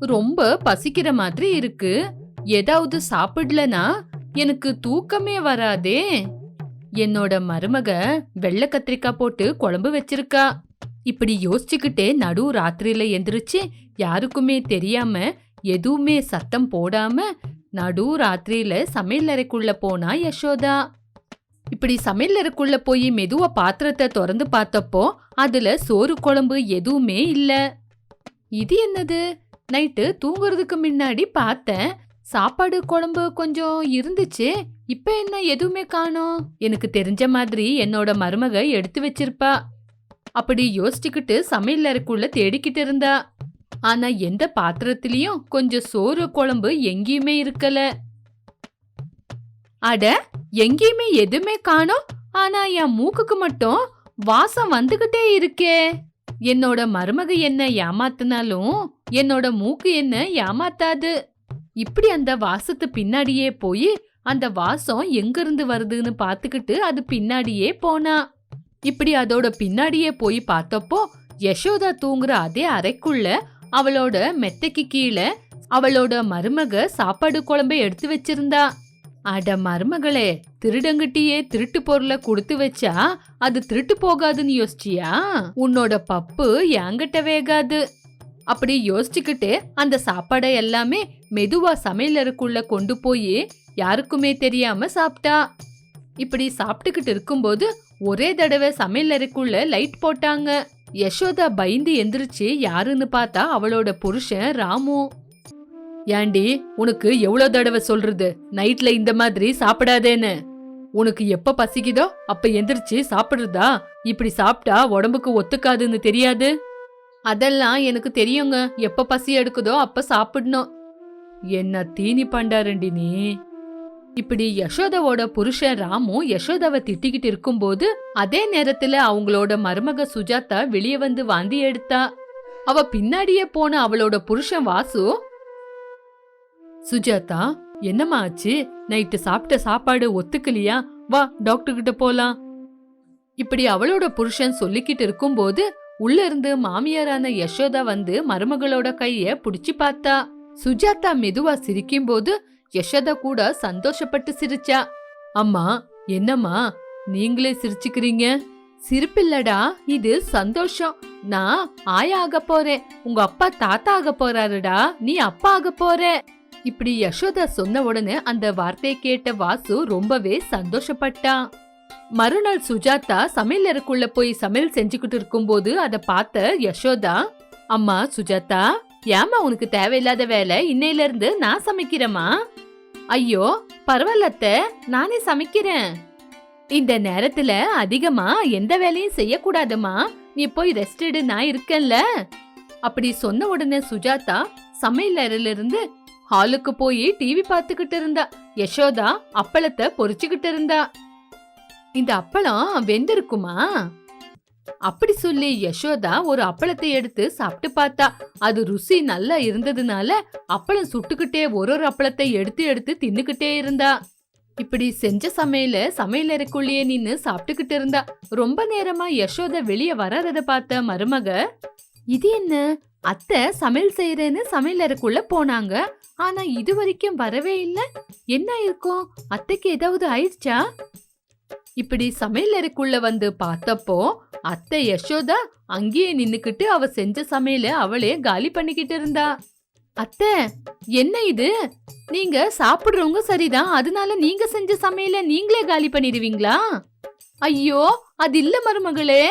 ரொம்ப பசிக்கிற மாதிரி இருக்கு. ஏதாவது சாப்பிடலனா எனக்கு தூக்கமே வராதே. என்னோட மருமக வெள்ளை கத்திரிக்காய் போட்டு குழம்பு வச்சிருக்கா. இப்படி யோசிச்சுக்கிட்டே நடு ராத்திரியில எந்திரிச்சு யாருக்குமே தெரியாம எதுவுமே சத்தம் போடாம நடு ராத்திரியில சமையல் அறைக்குள்ள போனா யசோதா. இப்படி சமையல் அறைக்குள்ள போய் மெதுவா பாத்திரத்தை திறந்து பார்த்தப்போ அதுல சோறு குழம்பு எதுவுமே இல்ல. இது என்னது? நைட்டு தூங்குறதுக்கு முன்னாடி பார்த்தேன். சாப்பாடு குழம்பு கொஞ்சம் இருந்துச்சு. இப்ப என்ன எதுவுமே காணோம். எனக்கு தெரிஞ்ச மாதிரி என்னோட மருமக எடுத்து வச்சிருப்பா. அப்படி யோசிச்சுக்கிட்டு சமையல் அறைக்குள்ள தேடிக்கிட்டு இருந்தா. ஆனா எந்த பாத்திரத்திலயும் கொஞ்சம் சோறு குழம்பு எங்கேயுமே இருக்கல. அட எங்கேயுமே எதுவுமே காணோம். ஆனா என் மூக்குக்கு மட்டும் வாசம் வந்துகிட்டே இருக்கே. என்னோட மருமக என்ன ஏமாத்தினாலும் என்னோட மூக்கு என்ன ஏமாத்தாது. இப்படி அந்த வாசத்து பின்னாடியே போய் அந்த வாசம் எங்கிருந்து வருதுன்னு பார்த்துக்கிட்டு அது பின்னாடியே போனா. இப்படி அதோட பின்னாடியே போய் பார்த்தப்போ யசோதா தூங்குற அதே அறைக்குள்ள அவளோட மெத்தைக்கு கீழே அவளோட மருமக சாப்பாடு குழம்பை எடுத்து வச்சிருந்தா. அட மருமகளே திருடங்கிட்டியே திருட்டு பொருளை கொடுத்து வச்சா அது திருட்டு போகாதுன்னு யோசிச்சியா? உன்னோட பப்பு என்கிட்ட வேகாது. அப்படி யோசிச்சுக்கிட்டு அந்த சாப்பாடை எல்லாமே மெதுவா சமையலருக்குள்ள கொண்டு போய் யாருக்குமே தெரியாம சாப்பிட்டா. இப்படி சாப்பிட்டுக்கிட்டு இருக்கும்போது ஒரே தடவை சமையலறைக்குள்ள லைட் போட்டாங்க. யசோதா பயந்து எந்திரிச்சு யாருன்னு பார்த்தா அவளோட புருஷன் ராமு. ஏண்டி உனக்கு எவ்வளவு தடவை சொல்றது? நைட்ல இந்த மாதிரி சாப்பிடாதேன்னு. உனக்கு எப்ப பசிக்குதோ அப்ப எந்திரிச்சு சாப்பிடுறதா? இப்படி சாப்பிட்டா உடம்புக்கு ஒத்துக்காதுன்னு தெரியாது? அதெல்லாம் எனக்கு தெரியுங்க. எப்ப பசி எடுக்குதோ அப்ப சாப்பிடணும். என்ன தீனி பண்டாரண்டி நீ? இப்படி யசோதாவோட புருஷன் ராமு யசோதாவை திட்டிக்கிட்டு இருக்கும்போது அதே நேரத்துல அவங்களோட மருமக சுஜாதா வெளியே வந்து வாந்தி எடுத்தா. அவ பின்னாடியே போன அவளோட புருஷன் வாசு சுஜாதா என்னம்மா ஆச்சு? நைட்டு சாப்பிட்ட சாப்பாடு ஒத்துக்கலையா? வா டாக்டர் கிட்ட போலாம். இப்படி அவளோட புருஷன் சொல்லிக்கிட்டு இருக்கும்போது உள்ள இருந்து மாமியாரான யசோதா வந்து மருமகளோட கைய புடிச்சு பார்த்தா. சுஜாதா மெதுவா சிரிக்கும்போது யசோதா கூட சந்தோஷப்பட்டு சிரிச்சா. அம்மா என்னம்மா நீங்களே சிரிச்சுக்கிறீங்க? சிரிப்பில்லடா இது சந்தோஷம். நான் ஆயா ஆக போறேன். உங்க அப்பா தாத்தா ஆக போறாருடா. நீ அப்பா ஆக போற. இப்படி யசோதா சொன்ன உடனே அந்த வார்த்தையை கேட்ட வாசு ரொம்பவே சந்தோஷப்பட்டான் மறுநாள் சுஜாதா சமையல் அறைக்குள்ள போய் சமையல் செஞ்சுக்கிட்டு இருக்கும்போது அதை பார்த்த யசோதா அம்மா சுஜாதா ஏமா உனக்கு தேவையில்லாத வேலை? இன்னையில இருந்து நான் சமைக்கிறேம்மா. ஐயோ பரவாயில்லத்த நானே சமைக்கிறேன். இந்த நேரத்துல அதிகமா எந்த வேலையும் செய்யக்கூடாதுமா நீ போய் ரெஸ்ட் எடு நான் இருக்கேன்ல. அப்படி சொன்ன உடனே சுஜாதா சமையல் அறையில இருந்து ஹாலுக்கு போய் டிவி பார்த்துக்கிட்டு இருந்தா. யசோதா அப்பளத்தை பொறிச்சுக்கிட்டு இருந்தா. இந்த அப்பளம் வெந்திருக்குமா? அப்படி சொல்லி யசோதா ஒரு அப்பளத்தை எடுத்து சாப்பிட்டு பார்த்தா. அது ருசி நல்லா இருந்ததுனால அப்பளம் சுட்டுக்கிட்டே ஒரு ஒரு அப்பளத்தை எடுத்து எடுத்து தின்னுக்கிட்டே இருந்தா. இப்படி செஞ்ச சமையல சமையலறைக்குள்ளேயே நின்னு சாப்பிட்டுக்கிட்டு இருந்தா. ரொம்ப நேரமா யசோதா வெளியே வராதத பார்த்த மருமக இது என்ன? அத்தை சமையல் செய்யறேன்னு சமையலறைக்குள்ள போனாங்க. ஆனா இது வரைக்கும் வரவே இல்ல. என்ன இருக்கும்? அத்தைக்கு ஏதாவது ஆயிடுச்சா? இப்படி சமையலறைக்குள்ள வந்து பார்த்தப்போ அத்தை யசோதா அங்கேயே நின்னுக்கிட்டு அவ செஞ்ச சமையல அவளே காலி பண்ணிக்கிட்டு இருந்தா. அத்தை என்ன இது? நீங்க சாப்பிடுறவங்க சரிதான். அதனால நீங்க செஞ்ச சமையல நீங்களே காலி பண்ணிடுவீங்களா? ஐயோ அது இல்ல மருமகளே.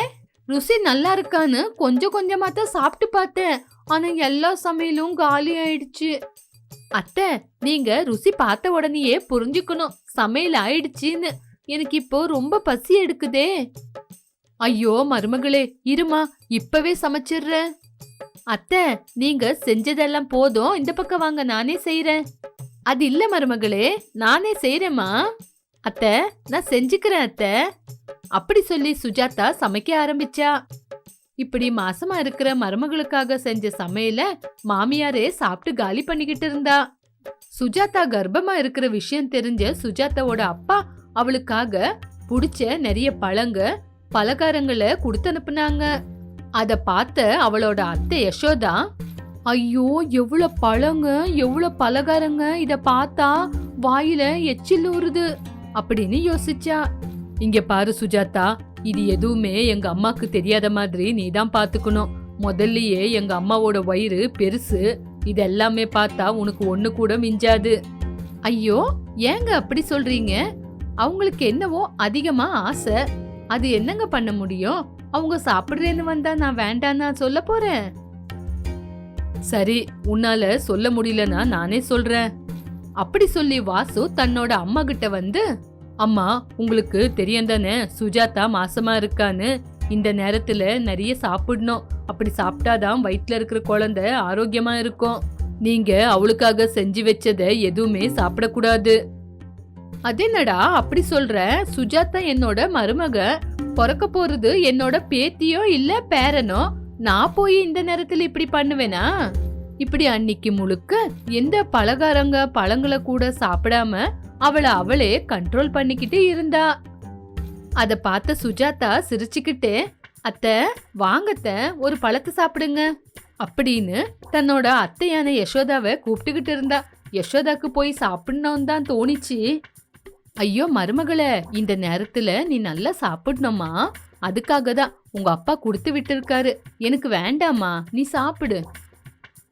ருசி நல்லா இருக்கான்னு கொஞ்சம் கொஞ்சமா தான் சாப்பிட்டு பார்த்தேன். ஆனா எல்லா சமையலும் காலி ஆயிடுச்சு. அத்தை நீங்க ருசி பார்த்த உடனேயே புரிஞ்சுக்கணும். சமையல் ஆயிடுச்சுன்னு. எனக்கு இப்போ ரொம்ப பசி எடுக்குதே. ஐயோ மருமகளே இருமா இப்பவே சமைச்சிடுறேன் அத்தை நீங்க செஞ்சதெல்லாம் போதும். இந்த பக்கம் வாங்க நானே செய்யறேன் அது இல்ல மருமகளே நானே செய்யறேம்மா அத்தை நான் செஞ்சுக்கிறேன் அத்தை. அப்படி சொல்லி சுஜாதா சமைக்க ஆரம்பிச்சா. இப்படி மாசமா இருக்கிற மருமகளுக்காக செஞ்ச சமையல மாமியாரே சாப்பிட்டு காலி பண்ணிக்கிட்டு இருந்தா. சுஜாதா கர்ப்பமா இருக்கிற விஷயம் தெரிஞ்ச சுஜாதாவோட அப்பா அவளுக்காக புடிச்ச நிறைய பழங்க பலகாரங்களை கொடுத்து அனுப்புனாங்க. அத பார்த்த அவளோட அத்தை யசோதா ஐயோ எவ்வளவு பழங்க எவ்வளவு பலகாரங்க இத பார்த்தா வாயில எச்சில் ஊறுது. அப்படின்னு யோசிச்சா. இங்க பாரு சுஜாதா இது எதுவுமே எங்க அம்மாக்கு தெரியாத மாதிரி நீ தான் பாத்துக்கணும். முதல்லயே எங்க அம்மாவோட வயிறு பெருசு. இது எல்லாமே பார்த்தா உனக்கு ஒண்ணு கூட மிஞ்சாது. ஐயோ ஏங்க அப்படி சொல்றீங்க? அவங்களுக்கு என்னவோ அதிகமா ஆசை. அது என்னங்க பண்ண முடியும்? அவங்க சாப்பிடுறேன்னு வந்தா நான் வேண்டான்னா சொல்ல போறேன். சரி உன்னால சொல்ல முடியலன்னா நானே சொல்றேன். அப்படி சொல்லி வாசு தன்னோட அம்மா கிட்ட வந்து அம்மா உங்களுக்கு தெரியும் தானே சுஜாதா மாசமா இருக்கான்னு. இந்த நேரத்துல நிறைய சாப்பிடணும். அப்படி சாப்பிட்டாதான் வயிற்றுல இருக்கிற குழந்தை ஆரோக்கியமா இருக்கும். நீங்க அவளுக்காக செஞ்சு வச்சதை எதுவுமே சாப்பிடக்கூடாது. அதென்னடா அப்படி சொல்ற? சுஜாதா என்னோட மருமக. பிறக்க போறது என்னோட பேத்தியோ இல்ல பேரனோ? நான் போய் இந்த நேரத்துல இப்படி பண்ணுவேனா? இப்படி அன்னைக்கு முழுக்க எந்த பலகாரங்க பழங்களை கூட சாப்பிடாம அவளை அவளே கண்ட்ரோல் பண்ணிக்கிட்டு இருந்தா. அத பார்த்த சுஜாதா சிரிச்சுக்கிட்டே அத்தை வாங்கத்த ஒரு பழத்தை சாப்பிடுங்க. அப்படின்னு தன்னோட அத்தையான யசோதாவை கூப்பிட்டுக்கிட்டு இருந்தா. யசோதாக்கு போய் சாப்பிடணும் தான் தோணிச்சு. ஐயோ மருமகளே இந்த நேரத்துல நீ நல்லா சாப்பிடணுமா அதுக்காக தான் உங்க அப்பா கொடுத்து விட்டுருக்காரு. எனக்கு வேண்டாமா நீ சாப்பிடு.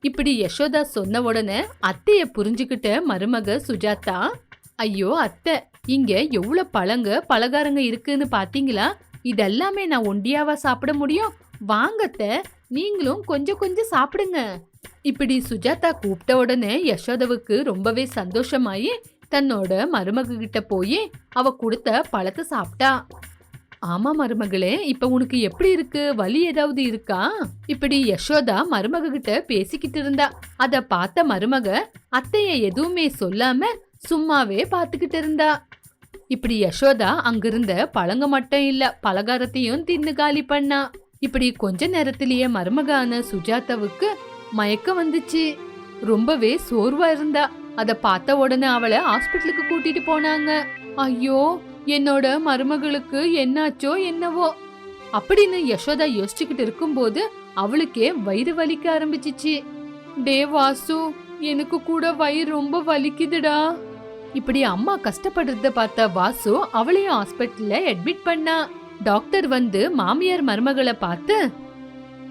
இப்படி யசோதா சொன்ன உடனே அத்தைய புரிஞ்சுக்கிட்ட மருமக சுஜாதா ஐயோ அத்தை இங்க எவ்வளவு பழங்க பலகாரங்க இருக்குன்னு பாத்தீங்களா? இதெல்லாமே நான் ஒண்டியாவா சாப்பிட முடியும்? வாங்கத்த நீங்களும் கொஞ்சம் கொஞ்சம் சாப்பிடுங்க. இப்படி சுஜாதா கூப்பிட்ட உடனே யசோதாவுக்கு ரொம்பவே சந்தோஷமாயி தன்னோட மருமக கிட்ட போய் அவ கொடுத்த பழத்தை சாப்பிட்டா. ஆமா மருமகளே இப்ப உனக்கு எப்படி இருக்கு? வலி ஏதாவது இருக்கா? இப்படி யசோதா மருமக கிட்ட பேசிக்கிட்டு இருந்தா. அத பார்த்த மருமக அத்தைய எதுவுமே சொல்லாம சும்மாவே பாத்துக்கிட்டு இருந்தா. இப்படி யசோதா அங்கிருந்த பழங்க மட்டும் இல்ல பலகாரத்தையும் தின்னு காலி பண்ணா. இப்படி கொஞ்ச நேரத்திலேயே மருமகான சுஜாதாவுக்கு மயக்கம் வந்துச்சு. ரொம்பவே சோர்வா இருந்தா. அத பார்த்த உடனே அவளை ஹாஸ்பிட்டலுக்கு கூட்டிட்டு போனாங்க. ஐயோ என்னோட மருமகளுக்கு என்னாச்சோ என்னவோ அப்படின்னு யசோதா யோசிச்சுக்கிட்டு இருக்கும்போது அவளுக்கே வயிறு வலிக்க ஆரம்பிச்சிச்சு. டே வாசு எனக்கு கூட வயிறு ரொம்ப வலிக்குதுடா. இப்படி அம்மா கஷ்டப்படுறத பார்த்த வாசு அவளையும் ஹாஸ்பிட்டல்ல அட்மிட் பண்ணா. டாக்டர் வந்து மாமியார் மருமகளை பார்த்து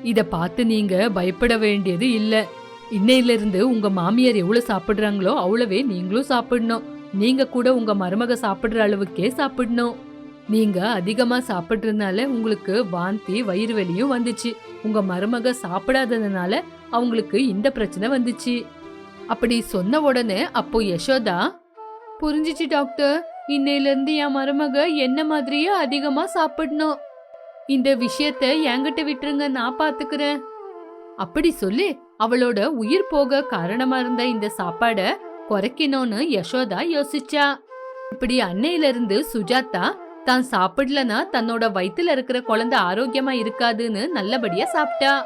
இத பார்த்து நீங்க பயப்பட வேண்டியது இல்ல. இன்னையில இருந்து உங்க மாமியார் எவ்வளவு சாப்பிடுறாங்களோ அவ்வளவே நீங்களும் சாப்பிடணும். நீங்க கூட உங்க மருமக சாப்பிடுற அளவுக்கே சாப்பிடணும். நீங்க அதிகமா சாப்பிடுறதுனால உங்களுக்கு வாந்தி வயிறு வலியும் வந்துச்சு. உங்க மருமக சாப்பிடாததுனால அவங்களுக்கு இந்த பிரச்சனை வந்துச்சு. அப்படி சொன்ன உடனே அப்போ யசோதா புரிஞ்சிச்சு டாக்டர். இன்னையில இருந்து என் மருமக என்ன மாதிரியே அதிகமா சாப்பிடணும். இந்த விஷயத்த என்கிட்ட விட்டுருங்க நான் பாத்துக்கிறேன். அப்படி சொல்லி அவளோட உயிர் போக காரணமா இருந்த இந்த சாப்பாடை குறைக்கணும்னு யசோதா யோசிச்சா. இப்படி அன்னையில இருந்து சுஜாதா தான் சாப்பிடலனா தன்னோட வயித்துல இருக்கிற குழந்தை ஆரோக்கியமா இருக்காதுன்னு நல்லபடியா சாப்பிட்டா.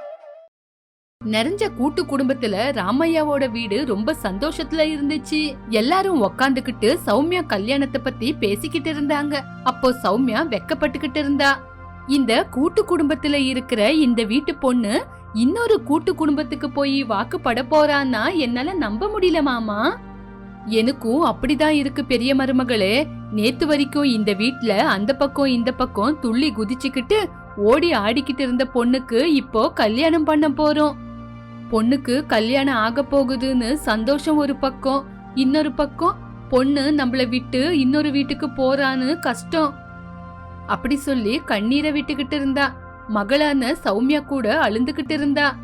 நிறைஞ்ச கூட்டு குடும்பத்துல ராமையாவோட வீடு ரொம்ப சந்தோஷத்துல இருந்துச்சு. எல்லாரும் உக்காந்துகிட்டு சௌமியா கல்யாணத்தை பத்தி பேசிக்கிட்டு இருந்தாங்க. அப்போ சௌமியா வெக்கப்பட்டுக்கிட்டு இருந்தா. இந்த கூட்டு குடும்பத்துல இருக்கிற இந்த வீட்டு பொண்ணு இன்னொரு கூட்டு குடும்பத்துக்கு போய் வாக்குப்பட போறான்னா என்னால நம்ப முடியல மாமா. எனக்கும் அப்படிதான் இருக்கு பெரிய மருமகளே. நேத்து வரைக்கும் இந்த வீட்ல அந்த பக்கம் இந்த பக்கம் துள்ளி குதிச்சுக்கிட்டு ஓடி ஆடிக்கிட்டு இருந்த பொண்ணுக்கு இப்போ கல்யாணம் பண்ண போறோம். பொண்ணுக்கு கல்யாணம் ஆக போகுதுன்னு சந்தோஷம் ஒரு பக்கம் இன்னொரு பக்கம் பொண்ணு நம்மள விட்டு இன்னொரு வீட்டுக்கு போறான்னு கஷ்டம். அப்படி சொல்லி கண்ணீரை விட்டுக்கிட்டு இருந்தா. மகளான சௌமியா கூட அழுந்துகிட்டு இருந்தா.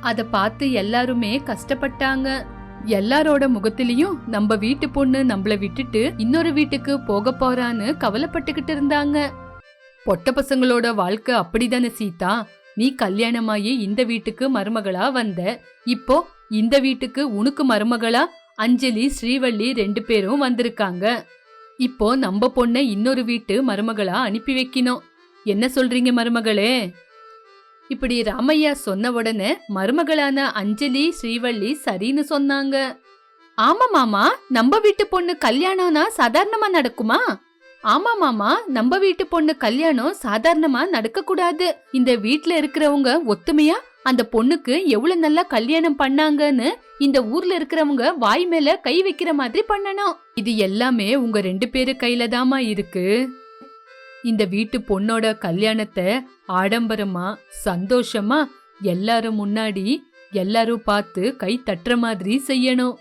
அத பார்த்து எல்லாருமே கஷ்டப்பட்டாங்க. எல்லாரோட முகத்திலயும் நம்ம வீட்டு பொண்ணு நம்மள விட்டுட்டு இன்னொரு வீட்டுக்கு போக போறான்னு கவலைப்பட்டுக்கிட்டு இருந்தாங்க. பொட்ட பசங்களோட வாழ்க்கை அப்படிதானே சீதா? நீ கல்யாணமாயி இந்த வீட்டுக்கு மருமகளா வந்த. இப்போ இந்த வீட்டுக்கு உனக்கு மருமகளா? அஞ்சலி ஸ்ரீவள்ளி ரெண்டு பேரும் வந்திருக்காங்க. இப்போ நம்ம பொண்ணை இன்னொரு வீட்டு மருமகளா அனுப்பி வைக்கணும். என்ன சொல்றீங்க மருமகளே? இப்படி ராமையா சொன்ன உடனே மருமகளான அஞ்சலி ஸ்ரீவள்ளி சரின்னு சொன்னாங்க. ஆமா மாமா நம்ம வீட்டு பொண்ணு கல்யாணம்னா சாதாரணமா நடக்குமா? ஆமா மாமா நம்ம வீட்டு பொண்ணு கல்யாணம் சாதாரணமா நடக்க கூடாது இந்த வீட்ல இருக்கிறவங்க ஒத்துமையா? அந்த பொண்ணுக்கு எவ்வளவு நல்லா கல்யாணம் பண்ணாங்கன்னு இந்த ஊர்ல இருக்கிறவங்க வாய் மேல கை வைக்கிற மாதிரி பண்ணணும். இது எல்லாமே உங்க ரெண்டு பேரு கையில தாமா இருக்கு. இந்த வீட்டு பொண்ணோட கல்யாணத்தை ஆடம்பரமா சந்தோஷமா எல்லாரும் முன்னாடி எல்லாரும் பார்த்து கை தட்டுற மாதிரி செய்யணும்.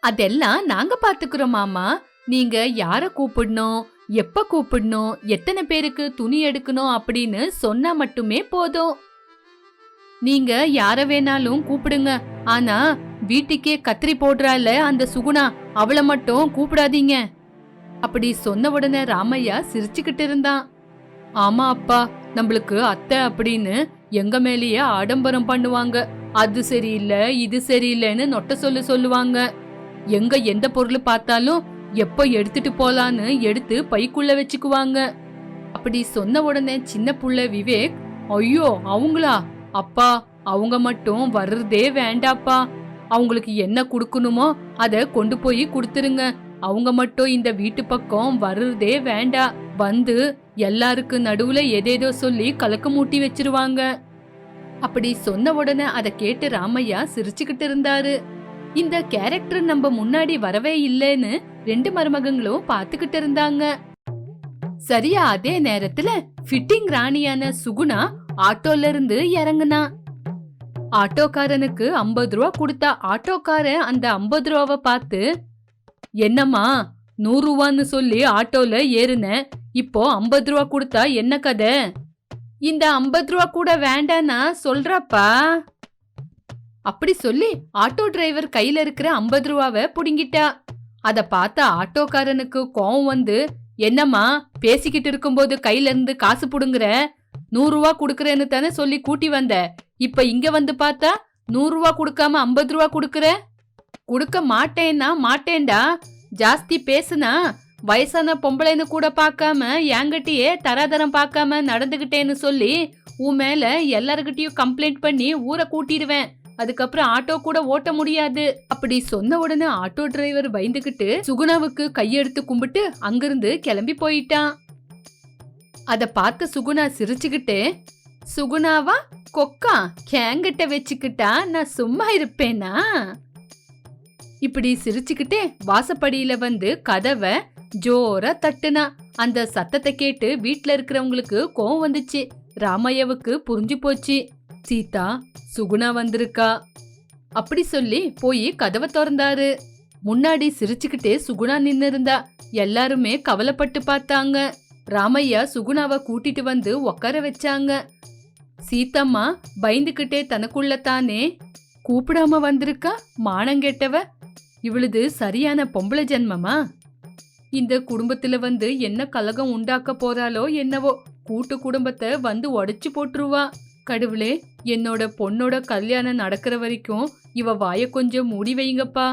அதெல்லாம் நாங்க பாத்துக்கிறோம் மாமா. நீங்க யார கூப்பிடணும் எப்ப கூப்பிடணும் எத்தனை பேருக்கு துணி எடுக்கணும் அப்படின்னு சொன்னா மட்டுமே போதும். நீங்க யார வேணாலும் கூப்பிடுங்க. ஆனா வீட்டுக்கே கத்திரி போடுறால அந்த சுகுணா அவளை மட்டும் கூப்பிடாதீங்க. அப்படி சொன்ன உடனே ராமையா சிரிச்சுக்கிட்டு இருந்தான் ஆமா அப்பா நம்மளுக்கு அத்தை அப்படின்னு எங்க மேலேயே ஆடம்பரம் பண்ணுவாங்க. அது சரியில்லை இது சரியில்லைன்னு நொட்ட சொல்லு சொல்லுவாங்க. எங்க எந்த பொருள் பார்த்தாலும் எப்ப எடுத்துட்டு போலான்னு எடுத்து பைக்குள்ள வச்சுக்குவாங்க. அப்படி சொன்ன உடனே சின்ன புள்ள விவேக் ஐயோ அவங்களா? அப்பா அவங்க மட்டும் வர்றதே வேண்டாப்பா. அவங்களுக்கு என்ன கொடுக்கணுமோ அதை கொண்டு போய் கொடுத்துருங்க. அவங்க மட்டும் இந்த வீட்டு பக்கம் வர்றதே வேண்டாம் வந்து எல்லாருக்கு நடுவுல எதேதோ சொல்லி கலக்க மூட்டி வச்சிருவாங்க. அப்படி சொன்ன உடனே அதை கேட்டு ராமையா சிரிச்சுக்கிட்டு இருந்தாரு. இந்த கேரக்டர் நம்ம முன்னாடி வரவே இல்லைன்னு ரெண்டு மருமகங்களும் பாத்துக்கிட்டு இருந்தாங்க. சரியா அதே நேரத்துல ஃபிட்டிங் ராணியான சுகுணா ஆட்டோல இருந்து இறங்குனா. ஆட்டோக்காரனுக்கு ஐம்பது ரூபா கொடுத்தா ஆட்டோக்காரன் அந்த ஐம்பது ரூபாவை பார்த்து என்னம்மா? நூறு ரூபான்னு சொல்லி ஆட்டோல ஏறுனேன் இப்போ ஐம்பது ரூபா கொடுத்தா என்ன கதை? இந்த ஐம்பது ரூபா கூட வேண்டானா சொல்றப்பா? அப்படி சொல்லி ஆட்டோ டிரைவர் கையில இருக்கிற ஐம்பது ரூபாவை புடுங்கிட்டா. அத பார்த்த ஆட்டோக்காரனுக்கு கோவம் வந்து என்னம்மா பேசிக்கிட்டு இருக்கும்போது கையில இருந்து காசு புடுங்குற? நூறு ரூபா குடுக்கறேன்னு தானே சொல்லி கூட்டி வந்த. இப்ப இங்க வந்து பார்த்தா நூறு ரூபா கொடுக்காம ஐம்பது ரூபா குடுக்கற? கொடுக்க மாட்டேன்னா மாட்டேன்டா. ஜாஸ்தி பேசுனா வயசான பொம்பளைன்னு கூட பார்க்காம என்கிட்டயே தராதரம் பார்க்காம நடந்துகிட்டேன்னு சொல்லி உன் மேல எல்லார்கிட்டயும் கம்ப்ளைண்ட் பண்ணி ஊரை கூட்டிடுவேன். அதுக்கப்புறம் ஆட்டோ கூட ஓட்ட முடியாது. அப்படி சொன்ன உடனே ஆட்டோ டிரைவர் பயந்துகிட்டு சுகுணாவுக்கு கையெடுத்து கும்பிட்டு அங்கிருந்து கிளம்பி போயிட்டான். அத பார்த்த சுகுணா சிரிச்சுக்கிட்டு சுகுணாவா கொக்கா கேங்கிட்ட வச்சுக்கிட்டா நான் சும்மா இருப்பேனா? இப்படி சிரிச்சுக்கிட்டே வாசப்படியில வந்து கதவை ஜோரா தட்டுனா. அந்த சத்தத்தை கேட்டு வீட்ல இருக்கிறவங்களுக்கு கோவம் வந்துச்சு. ராமையாவுக்கு புரிஞ்சு போச்சு. சீதா சுகுணா வந்திருக்கா. அப்படி சொல்லி போய் கதவை திறந்தாரு. முன்னாடி சிரிச்சுக்கிட்டே சுகுணா நின்னு இருந்தா எல்லாருமே கவலைப்பட்டு பார்த்தாங்க. ராமையா சுகுணாவை கூட்டிட்டு வந்து உட்கார வச்சாங்க. சீத்தம்மா பயந்துகிட்டே தனக்குள்ள தானே கூப்பிடாம வந்திருக்கா? மானங்கெட்டவ இவளுது சரியான பொம்பளை ஜென்மமா? இந்த குடும்பத்துல வந்து என்ன கலகம் உண்டாக்க போறாளோ என்னவோ கூட்டு குடும்பத்தை வந்து உடைச்சு போட்டுருவா. கடவுளே என்னோட பொண்ணோட கல்யாணம் நடக்கிற வரைக்கும் இவ வாய கொஞ்சம் மூடி வைங்கப்பா.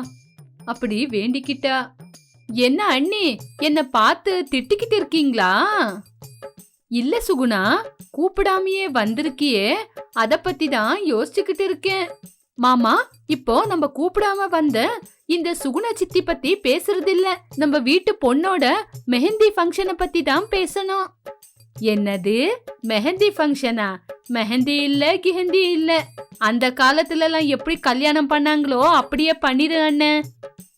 அப்படி வேண்டிக்கிட்டா. என்ன அண்ணி என்ன பார்த்து திட்டிக்கிட்டு இருக்கீங்களா? இல்ல சுகுணா கூப்பிடாமையே வந்திருக்கியே. அத பத்தி தான் யோசிச்சுக்கிட்டு இருக்கேன். மாமா இப்போ நம்ம கூப்பிடாம வந்த இந்த சுகுண சித்தி பத்தி பேசுறது இல்ல நம்ம வீட்டு பொண்ணோட மெஹந்தி ஃபங்க்ஷனை பத்தி தான் பேசணும். என்னது? மெஹந்தி ஃபங்க்ஷனா மெஹந்தி இல்ல கிஹந்தி இல்ல. அந்த காலத்துல எல்லாம் எப்படி கல்யாணம் பண்ணாங்களோ அப்படியே பண்ணிடு அண்ணன்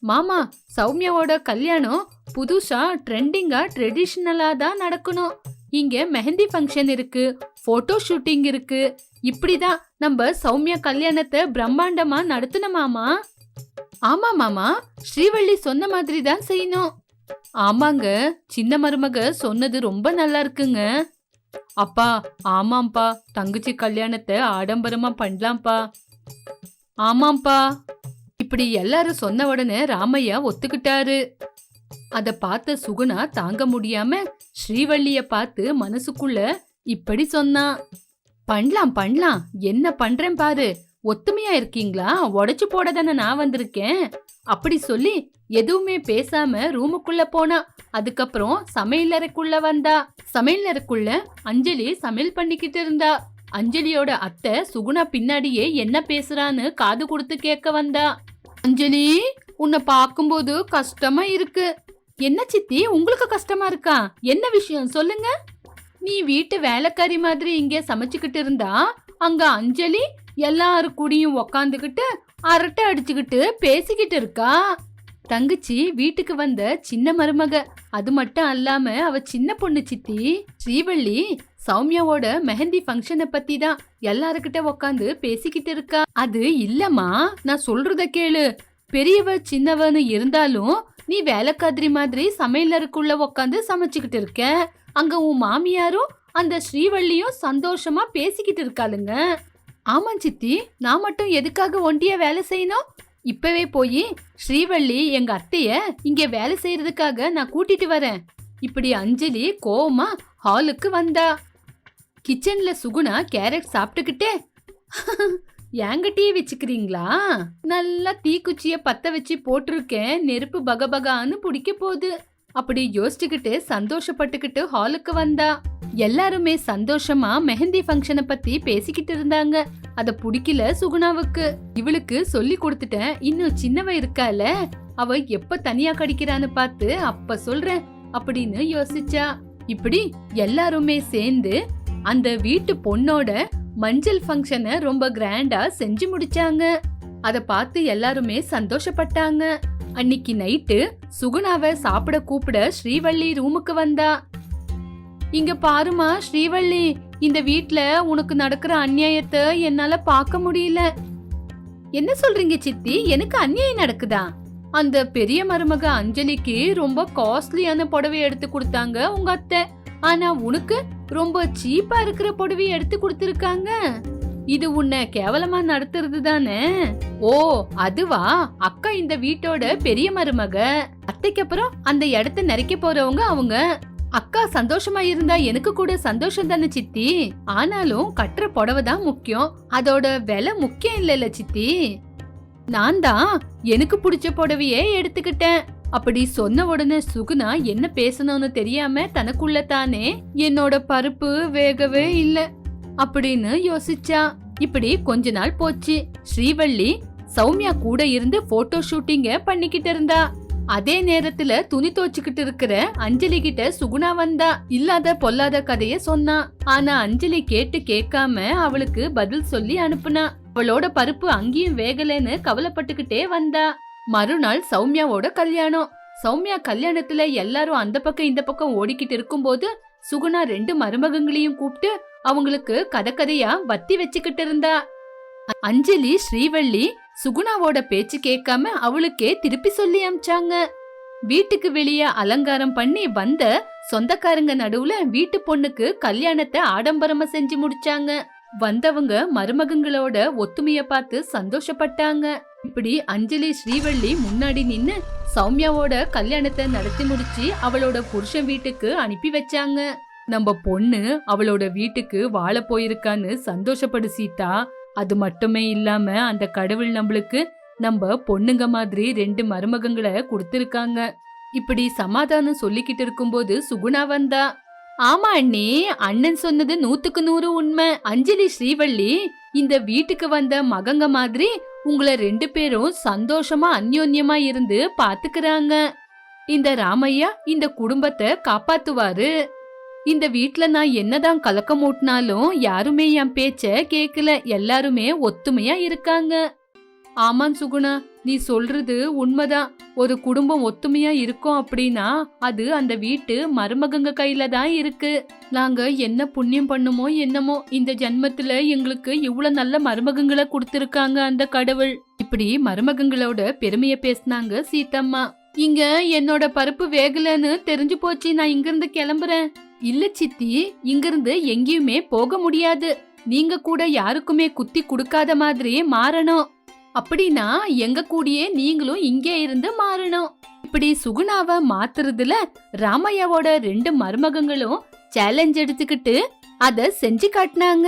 மாமா சௌமியாவோட கல்யாணம் புதுசா ட்ரெண்டிங்கா ட்ரெடிஷ்னலா தான் நடக்கணும். இங்க மெஹந்தி ஃபங்க்ஷன் இருக்கு போட்டோ ஷூட்டிங் இருக்கு. இப்படிதான் நம்ம சௌமியா கல்யாணத்தை பிரம்மாண்டமா நடத்தணுமாமா மாமா. ஆமா மாமா. ஸ்ரீவள்ளி சொன்ன மாதிரி தான் செய்யணும். ஆமாங்க. சின்ன மருமக சொன்னது ரொம்ப நல்லா இருக்குங்க. அப்பா ஆமாம்ப்பா. தங்கச்சி கல்யாணத்தை ஆடம்பரமா பண்ணலாம்ப்பா. ஆமாம்ப்பா. இப்படி எல்லாரும் சொன்ன உடனே ராமையா ஒத்துக்கிட்டாரு. அத பார்த்த சுகுணா தாங்க முடியாம ஸ்ரீவள்ளிய பார்த்து மனசுக்குள்ள இப்படி சொன்னான் பண்ணலாம் பண்ணலாம். என்ன பண்றேன் பாரு. ஒத்துமையா இருக்கீங்களா? உடைச்சு போட தானே நான் வந்திருக்கேன். அப்படி சொல்லி எதுவுமே பேசாம ரூமுக்குள்ள போனா அதுக்கப்புறம் சமையலறைக்குள்ள வந்தா. சமையலறைக்குள்ள அஞ்சலி சமையல் பண்ணிக்கிட்டு இருந்தா. அஞ்சலியோட அத்தை சுகுணா பின்னாடியே என்ன பேசுறான்னு காது கொடுத்து கேட்க வந்தா. அஞ்சலி உன்னை பார்க்கும்போது கஷ்டமா இருக்கு. என்ன சித்தி உங்களுக்கு கஷ்டமா இருக்கா? என்ன விஷயம்? சொல்லுங்க. நீ வீட்டு வேலைக்காரி மாதிரி இங்கே சமைச்சுக்கிட்டு இருந்தா அங்க அஞ்சலி எல்லாரு கூடயும் உக்காந்துக்கிட்டு அரட்டை அடிச்சுக்கிட்டு பேசிக்கிட்டு இருக்கா? தங்கச்சி வீட்டுக்கு வந்த சின்ன மருமக அது மட்டும் அல்லாம அவ சின்ன பொண்ணு சித்தி ஸ்ரீவள்ளி சௌமியாவோட மெஹந்தி ஃபங்க்ஷனை பத்தி தான் எல்லாருக்கிட்ட உக்காந்து பேசிக்கிட்டு இருக்கா? அது இல்லம்மா நான் சொல்றத கேளு. பெரியவ சின்னவன்னு இருந்தாலும் நீ வேலைக்காதிரி மாதிரி சமையலறைக்குள்ள உக்காந்து சமைச்சுக்கிட்டு இருக்க. அங்க உன் மாமியாரும் அந்த ஸ்ரீவள்ளியும் சந்தோஷமா பேசிக்கிட்டு இருக்காளுங்க. ஆமாம் சித்தி நான் மட்டும் எதுக்காக ஒண்டியா வேலை செய்யணும்? இப்பவே போய் ஸ்ரீவள்ளி எங்க அத்தைய இங்க வேலை செய்யறதுக்காக நான் கூட்டிட்டு வரேன். இப்படி அஞ்சலி கோவமா ஹாலுக்கு வந்தா. கிச்சன்ல சுகுணா கேரட் சாப்பிட்டுக்கிட்டே என்கிட்டயே வச்சுக்கிறீங்களா? நல்லா தீக்குச்சிய பத்த வச்சு போட்டிருக்கேன். நெருப்பு பகபகான்னு பிடிக்க போகுது. அப்படி யோசிச்சுக்கிட்டு சந்தோஷப்பட்டுக்கிட்டு ஹாலுக்கு வந்தா. எல்லாருமே சந்தோஷமா மெஹந்தி ஃபங்க்ஷனை பத்தி பேசிக்கிட்டு இருந்தாங்க. அத பிடிக்கல சுகுணாவுக்கு. இவளுக்கு சொல்லி கொடுத்துட்டேன். இன்னும் சின்னவ இருக்கால. அவ எப்ப தனியா கடிக்கிறான்னு பார்த்து அப்ப சொல்றேன் அப்படின்னு யோசிச்சா. இப்படி எல்லாருமே சேர்ந்து அந்த வீட்டு பொண்ணோட மஞ்சள் ஃபங்க்ஷனை ரொம்ப கிராண்டா செஞ்சு முடிச்சாங்க. அத பார்த்து எல்லாருமே சந்தோஷப்பட்டாங்க. அன்னிக்கு நைட்டு சுகுணாவை சாப்பிட கூப்பிட ஸ்ரீவள்ளி ரூமுக்கு வந்தா. இங்க பாருமா ஸ்ரீவள்ளி இந்த வீட்ல உனக்கு நடக்கிற அநியாயத்தை என்னால பார்க்க முடியல. என்ன சொல்றீங்க சித்தி? எனக்கு அநியாயம் நடக்குதா? அந்த பெரிய மருமக அஞ்சலிக்கு ரொம்ப காஸ்ட்லியான புடவை எடுத்து கொடுத்தாங்க உங்க அத்தை. ஆனா உனக்கு ரொம்ப சீப்பா இருக்கிற புடவை எடுத்து கொடுத்துருக்காங்க. இது உன்னை கேவலமா நடத்துறது தானே ஓ அதுவா? அக்கா இந்த வீட்டோட பெரிய மருமக. அத்தைக்கு அப்புறம் அந்த இடத்த நிறைக்க போறவங்க அவங்க. அக்கா சந்தோஷமா இருந்தா எனக்கு கூட சந்தோஷம் தானே சித்தி? ஆனாலும் கட்டுற புடவை தான் முக்கியம். அதோட விலை முக்கியம் இல்லைல்ல சித்தி. நான் தான் எனக்கு பிடிச்ச புடவையே எடுத்துக்கிட்டேன். அப்படி சொன்ன உடனே சுகுணா என்ன பேசணும்னு தெரியாம தனக்குள்ள தானே என்னோட பருப்பு வேகவே இல்லை. அப்படின்னு யோசிச்சா இப்படி கொஞ்ச நாள் போச்சு. ஸ்ரீவள்ளி சௌமியா கூட இருந்து போட்டோ ஷூட்டிங்க பண்ணிக்கிட்டு இருந்தா. அதே நேரத்துல துணி துவச்சுக்கிட்டு இருக்கிற அஞ்சலி கிட்ட சுகுணா வந்தா. இல்லாத பொல்லாத கதைய சொன்னா. ஆனா அஞ்சலி கேட்டு கேட்காம அவளுக்கு பதில் சொல்லி அனுப்புனா. அவளோட பருப்பு அங்கேயும் வேகலைன்னு கவலைப்பட்டுக்கிட்டே வந்தா. மறுநாள் சௌமியாவோட கல்யாணம். சௌமியா கல்யாணத்துல எல்லாரும் அந்த பக்கம் இந்த பக்கம் ஓடிக்கிட்டு இருக்கும்போது சுகுணா ரெண்டு மருமகங்களையும் கூப்பிட்டு அவங்களுக்கு கதை கதையா வத்தி வச்சுக்கிட்டு இருந்தா. அஞ்சலி ஸ்ரீவள்ளி சுகுணாவோட பேச்சு கேட்காம அவளுக்கே திருப்பி சொல்லி அமிச்சாங்க. வீட்டுக்கு வெளியே அலங்காரம் பண்ணி வந்த சொந்தக்காரங்க நடுவுல வீட்டு பொண்ணுக்கு கல்யாணத்தை ஆடம்பரமா செஞ்சு முடிச்சாங்க. வந்தவங்க மருமகங்களோட ஒத்துமைய பார்த்து சந்தோஷப்பட்டாங்க. இப்படி அஞ்சலி ஸ்ரீவள்ளி முன்னாடி நின்னு சௌமியாவோட கல்யாணத்தை நடத்தி முடிச்சு அவளோட புருஷன் வீட்டுக்கு அனுப்பி வச்சாங்க. நம்ம பொண்ணு அவளோட வீட்டுக்கு வாழ போயிருக்கான்னு சந்தோஷப்படு சீதா. அது மட்டுமே இல்லாம அந்த கடவுள் நம்மளுக்கு நம்ம பொண்ணுங்க மாதிரி ரெண்டு மருமகங்களை கொடுத்துருக்காங்க. இப்படி சமாதானம் சொல்லிக்கிட்டு இருக்கும்போது சுகுணா வந்தா. ஆமா அண்ணி அண்ணன் சொன்னது நூத்துக்கு நூறு உண்மை. அஞ்சலி ஸ்ரீவள்ளி இந்த வீட்டுக்கு வந்த மகங்க மாதிரி உங்களை ரெண்டு பேரும் சந்தோஷமா அந்யோன்யமா இருந்து பாத்துக்கிறாங்க. இந்த ராமையா இந்த குடும்பத்தை காப்பாத்துவாரு. இந்த வீட்டில் நான் என்னதான் கலக்கம் ஓட்டினாலும் யாருமே என் பேச்ச கேக்கல. எல்லாருமே ஒத்துமையா இருக்காங்க. ஆமான் சுகுணா நீ சொல்றது உண்மைதான். ஒரு குடும்பம் ஒத்துமையா இருக்கோம் அப்படின்னா அது அந்த வீட்டு மருமகங்க கையில தான் இருக்கு. நாங்க என்ன புண்ணியம் பண்ணுமோ என்னமோ இந்த ஜென்மத்துல எங்களுக்கு இவ்வளவு நல்ல மருமகங்களை கொடுத்திருக்காங்க அந்த கடவுள். இப்படி மருமகங்களோட பெருமைய பேசினாங்க சீத்தம்மா இங்க என்னோட பருப்பு வேகலன்னு தெரிஞ்சு போச்சு. நான் இங்கிருந்து கிளம்புறேன். இல்ல சித்தி இங்கிருந்து எங்கேயுமே போக முடியாது. நீங்க கூட யாருக்குமே குத்தி கொடுக்காத மாதிரி மாறணும். அப்படின்னா எங்க கூடயே நீங்களும் இங்கே இருந்து மாறணும். இப்படி சுகுணாவை மாத்துறதுல ராமையாவோட ரெண்டு மருமகங்களும் சேலஞ்ச் எடுத்துக்கிட்டு அத செஞ்சு காட்டினாங்க.